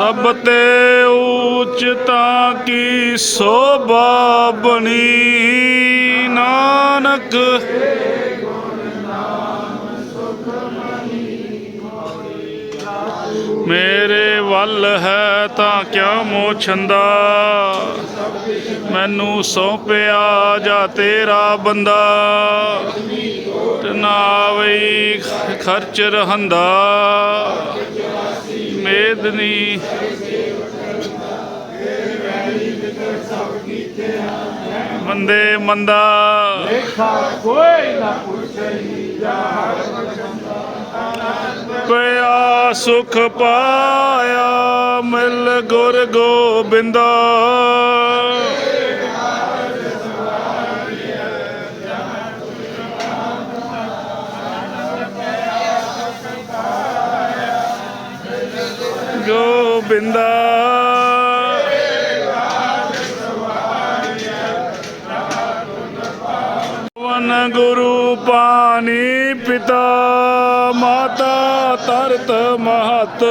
ਸਭ ਤੇ ਉਚਤਾ ਕੀ ਸੋਭਾ ਬਣੀ? ਨਾਨਕ, ਮੇਰੇ ਵੱਲ ਹੈ ਤਾਂ ਕਿਆ ਮੋਹ ਛੰਦਾ ਮੈਨੂੰ ਸੌਂਪਿਆ ਜਾ ਤੇਰਾ ਬੰਦਾ। ਤੇ ਨਾ ਵਈ ਖਰਚ ਰਹੰਦਾ। ਮੇਦਨੀ ਮੰਦੇ ਮੰਦਾ। ਕੋਈ ਨਾ ਪੁੱਛਈ ਪਿਆ ਸੁਖ ਪਾਇਆ ਮਿਲ ਗੁਰ ਗੋਬਿੰਦਾ। ਗੋਬਿੰਦਾ। ਵਨ ਗੁਰੂ ਪਾਣੀ ਪਿਤਾ, ਮਾਤਾ ਤਰਤ ਮਹਤ।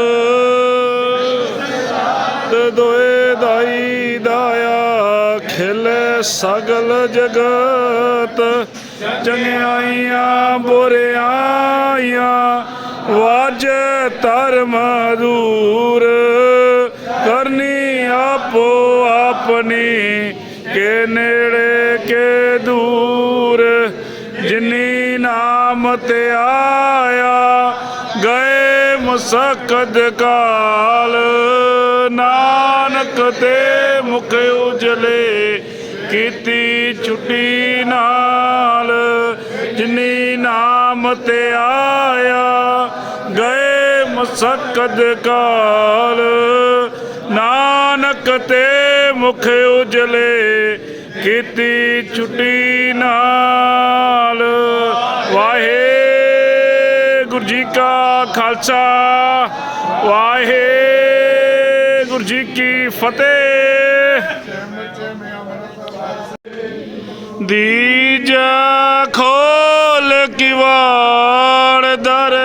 ਦੋਏ ਦਾਈ ਦਾਇਆ ਖਿਲੇ ਸਗਲ ਜਗਤ। ਚੰਗਿਆਈਆਂ ਬੁਰਿਆਈਆਂ ਵਾਜੇ ਧਰਮ ਦੂਰ ਕਰਨੀ ਆਪੋ ਆਪਣੀ, ਕੇ ਨੇੜੇ, ਕੇ ਦੂਰ। ਜਿਨੀ ਨਾਮ ਤੇ ਆਇਆ, ਗਏ ਮੁਸਕਦ ਕਾਲ। ਨਾਨਕ ਤੇ ਮੁਖ ਉਜਲੇ, ਕੀਤੀ ਛੁੱਟੀ ਨਾਲ। ਜਿਨੀ ਨਾਮ ਤੇ ਆਇਆ, ਗਏ ਮੁਸਕਦ ਕਾਲ, ਨਾਨਕ ਤੇ ਮੁਖ ਉਜਲੇ, ਕੀਤੀ ਛੁੱਟੀ ਨਾਲ। ਵਾਹਿਗੁਰੂ ਜੀ ਕਾ ਖਾਲਸਾ, ਵਾਹਿਗੁਰੂ ਜੀ ਕੀ ਫਤਿਹ। ਦੀਜਾ ਖੋਲ ਕਿਵਾ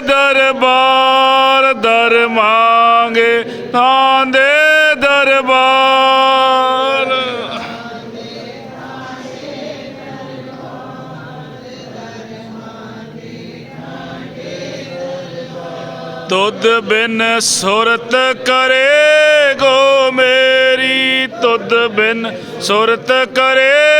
ਦਰਬਾਰ, ਦਰ ਮੰਗੇ ਨਾਂ ਦੇ ਦਰਬਾਰ। ਦੁੱਧ ਬਿਨ ਸੁਰਤ ਕਰੇ ਗੋ ਮੇਰੀ, ਤੁਧ ਬਿਨ ਸੁਰਤ ਕਰੇ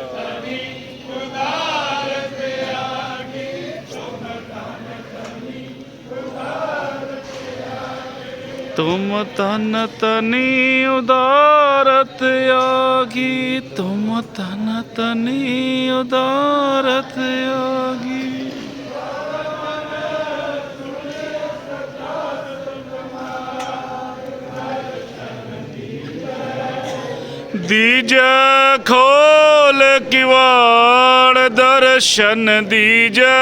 ਤੁਮ ਤਨ ਤਨੀ ਉਦਾਰਤ ਆਗੀ। ਤੁਮ ਤਨ ਤਨੀ ਉਦਾਰਤ ਆਗੀ। ਦੀਜਾ ਖੋਲ ਕਿਵਾੜ ਦਰਸ਼ਨ ਦੀਜਾ।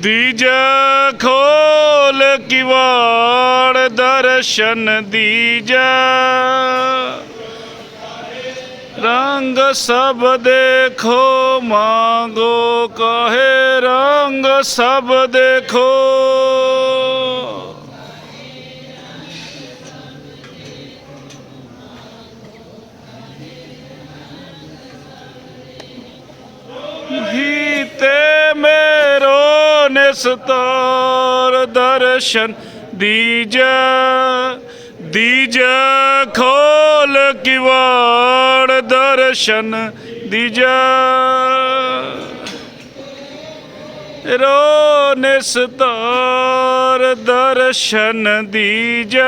ਦੀਜਾ ਖੋਲ ਕਿਵਾੜ ਦਰਸ਼ਨ ਦੀਜਾ ਰੰਗ ਸਭ ਦੇਖੋ ਮਾਂਗੋ ਕਹੇ ਰੰਗ ਸਭ ਦੇਖੋ। ਨਿਸਤਾਰ ਦਰਸ਼ਨ ਦੀਜੈ ਦੀਜੈ ਖੋਲ ਕਿਵਾੜ ਦਰਸ਼ਨ ਦੀਜੈ। ਰੋ ਨਿਸਤਾਰ ਦਰਸ਼ਨ ਦੀਜੈ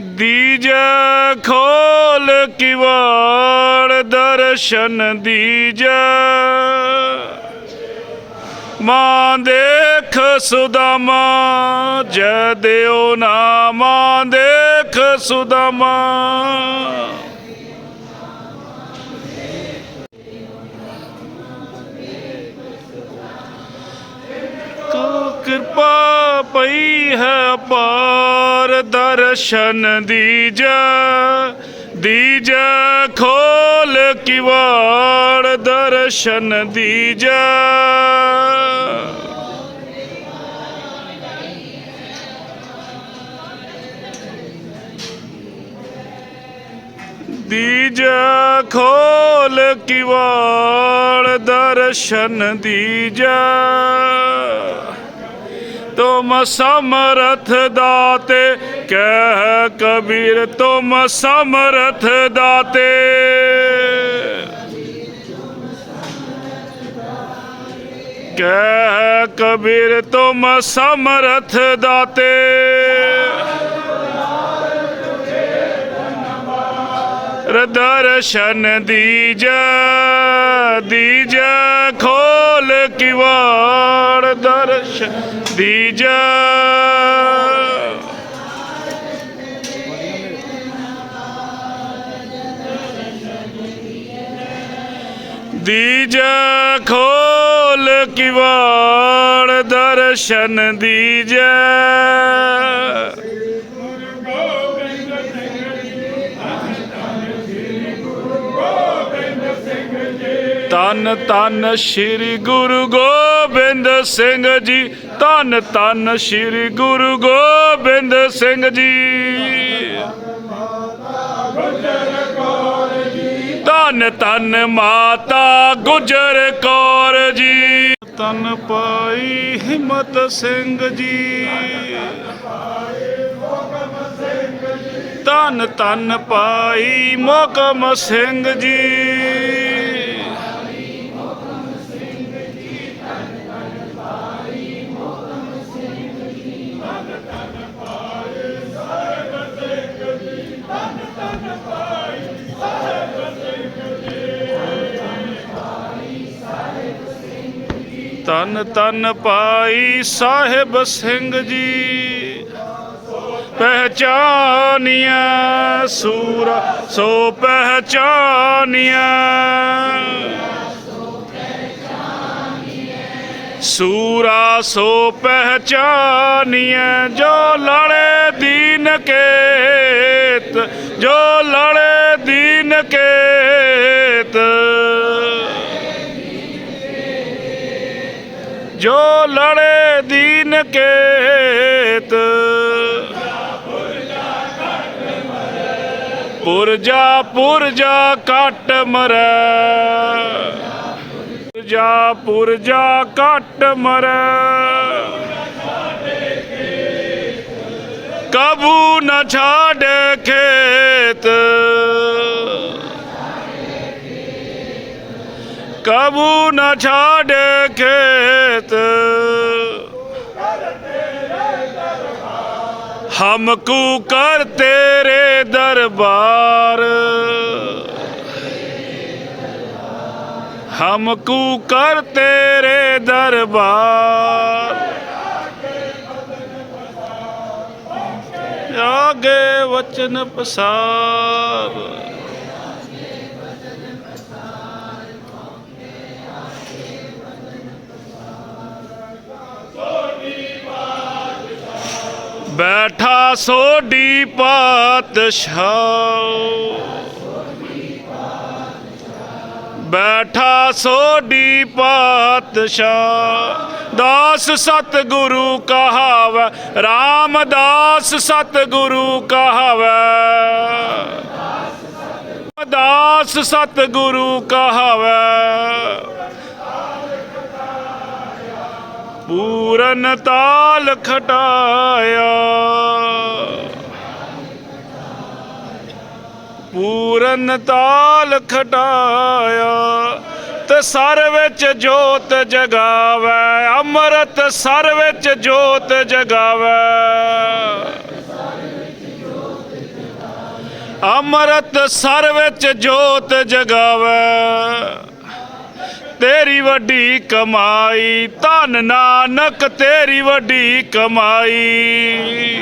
ਦੀਜੈ ਖੋਲ ਕਿਵਾੜ ਦਰਸ਼ਨ ਦੀਜੈ। ਮਾਂ ਦੇਖ ਸੁਦਮਾ, ਜੈ ਦਿਓ ਨਾ ਮਾਂ ਦੇਖ ਸੁਦਮਾ। ਕੋ ਕਿਰਪਾ ਪਈ ਹੈ ਪਾਰ ਦਰਸ਼ਨ ਦੀ ਦੀਜੈ ਦੀਜੈ ਖੋਲ ਕਿਵਾੜ ਦਰਸ਼ਨ ਦੀਜੈ ਦੀਜੈ ਖੋਲ ਕਿਵਾੜ ਦਰਸ਼ਨ ਦੀਜੈ ਤੁਮ ਸਮਰਥ ਦਾਤੇ ਕਹਿ ਕਬੀਰ ਤੁਮ ਸਮਰਥ ਦਾਤੇ ਕਹਿ ਕਬੀਰ ਤੁਮ ਸਮਰਥ ਦਾਤੇ ਦਰਸ਼ਨ ਦੀਜੈ ਦੀਜੈ ਖੋਲ ਕਿਵਾੜ ਦਰਸ਼ਨ ਦੀਜੈ ਦੀਜੈ ਖੋਲ ਕਿਵਾੜ ਦਰਸ਼ਨ ਦੀਜੈ ਤਨ ਤਨ ਸ੍ਰੀ ਗੁਰੂ ਗੋਬਿੰਦ ਸਿੰਘ ਜੀ ਤਨ ਤਨ ਸ੍ਰੀ ਗੁਰੂ ਗੋਬਿੰਦ ਸਿੰਘ ਜੀ। ਤਨ ਤਨ ਮਾਤਾ ਗੁਜਰ ਕੌਰ ਜੀ। ਤਨ ਪਾਈ ਹਿੰਮਤ ਸਿੰਘ ਜੀ। ਤਨ ਤਨ ਪਾਈ ਮੋਕਮ ਸਿੰਘ ਜੀ। ਤਨ ਤਨ ਪਾਈ ਸਾਹਿਬ ਸਿੰਘ ਜੀ। ਪਹਿਚਾਨੀਆਂ ਸੂਰਾ, ਸੋ ਪਹਿਚਾਨੀਆਂ ਸੂਰਾ, ਸੋ ਪਹਿਚਾਨੀਆਂ ਜੋ ਲੜੇ ਦੀਨ ਕੇਤ, ਜੋ ਲੜੇ ਦੀਨ ਕੇਤ। ਜੋ ਲੜੇ ਦੀਨ ਕੇਤ। ਪੁਰਜਾ ਪੁਰਜਾ ਕੱਟ ਮਰੈ। ਪੁਰਜਾ ਪੁਰਜਾ ਕੱਟ ਮਰੈ। ਕਬੂ ਨ ਛਾੜ ਖੇਤ। ਕਬੂ ਨਾ ਛਾੜ ਖੇਤ। ਹਮ ਕੂ ਕਰ ਤੇਰੇ ਦਰਬਾਰ। ਹਮ ਕੂ ਕਰ ਤੇਰੇ ਦਰਬਾਰ। ਆਗੇ ਵਚਨ ਪਸਾਰ। ਬੈਠਾ ਸੋਢੀ ਪਾਤਸ਼ਾਹ ਬੈਠਾ ਸੋਢੀ ਪਾਤਸ਼ਾਹ ਦਾਸ ਸਤ ਗੁਰੂ ਕਹਾਵੈ, ਰਾਮਦਾਸ ਸਤ ਗੁਰੂ ਕਹਾਵੈ। ਦਾਸ ਸਤ ਗੁਰੂ ਕਹਾਵੈ। ਪੂਰਨ ਤਾਲ ਖਟਾਇਆ। ਪੂਰਨ ਤਾਲ ਖਟਾਇਆ ਤੇ ਸਰ ਵਿੱਚ ਜੋਤ ਜਗਾਵੇ, ਅੰਮ੍ਰਿਤ ਸਰ ਵਿੱਚ ਜੋਤ ਜਗਾਵੇ। ਅੰਮ੍ਰਿਤ ਸਰ ਵਿੱਚ ਜੋਤ ਜਗਾਵੇ। ਤੇਰੀ ਵੱਡੀ ਕਮਾਈ, ਧਨ ਨਾਨਕ ਤੇਰੀ ਵੱਡੀ ਕਮਾਈ।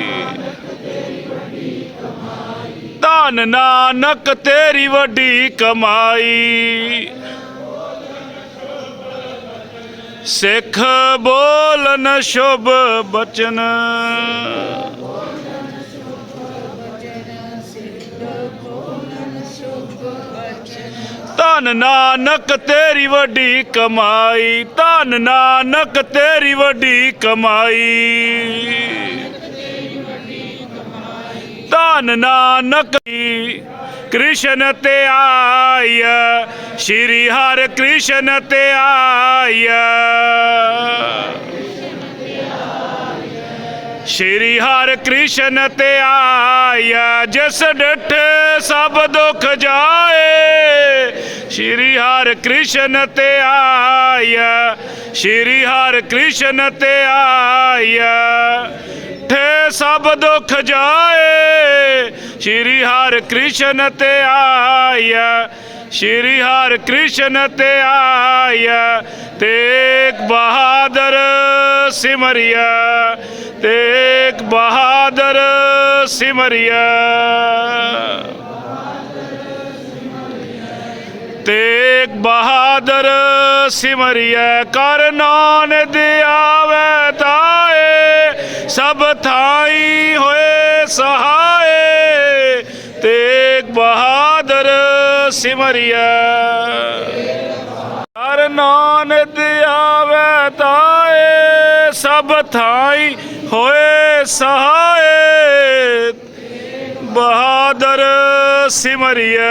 ਧਨ ਨਾਨਕ ਤੇਰੀ ਵੱਡੀ ਕਮਾਈ। ਸਿੱਖ ਬੋਲਨ, ਸ਼ੁਭ ਬਚਨ। ਧਨ ਨਾਨਕ ਤੇਰੀ ਵੱਡੀ ਕਮਾਈ, ਧਨ ਨਾਨਕ ਤੇਰੀ ਵੱਡੀ ਕਮਾਈ। ਧਨ ਨਾਨਕ ਕ੍ਰਿਸ਼ਨ ਤੇ ਆਇਆ, ਸ਼੍ਰੀ ਹਰਿ ਕ੍ਰਿਸ਼ਨ ਤੇ ਆਇਆ। ਸ਼੍ਰੀ ਹਰਿ ਕ੍ਰਿਸ਼ਨ ਤੇ ਆਇਆ, ਜਿਸ ਡਿਠ ਸਭ ਦੁੱਖ ਜਾਏ। ਸ਼੍ਰੀ ਹਰਿ ਕ੍ਰਿਸ਼ਨ ਤੇ ਆਇਆ, ਸ਼੍ਰੀ ਹਰਿ ਕ੍ਰਿਸ਼ਨ ਤੇ ਆਇਆ। ਠੇ ਸਭ ਦੁੱਖ ਜਾਏ, ਸ਼੍ਰੀ ਹਰਿ ਕ੍ਰਿਸ਼ਨ ਤੇ ਆਇਆ, ਸ਼੍ਰੀ ਹਰਿ ਕ੍ਰਿਸ਼ਨ ਤੇ ਆਇਆ। ਤੇਗ ਬਹਾਦਰ ਸਿਮਰਿਆ, ਤੇਗ ਬਹਾਦਰ ਸਿਮਰਿਆ। ਤੇਗ ਬਹਾਦਰ ਸਿਮਰਿਐ, ਕਰ ਨਾਨ ਆਵੇ ਤਾਏ, ਸਭ ਥਾਈ ਹੋਏ ਸਹਾਏ। ਤੇਗ ਬਹਾਦਰ ਸਿਮਰਿਐ, ਕਰ ਨਾਨ ਆਵੇ ਤਾਏ, ਸਭ ਥਾਈ ਹੋਏ ਸਹਾਏ। ਬਹਾਦਰ ਸਿਮਰਿਆ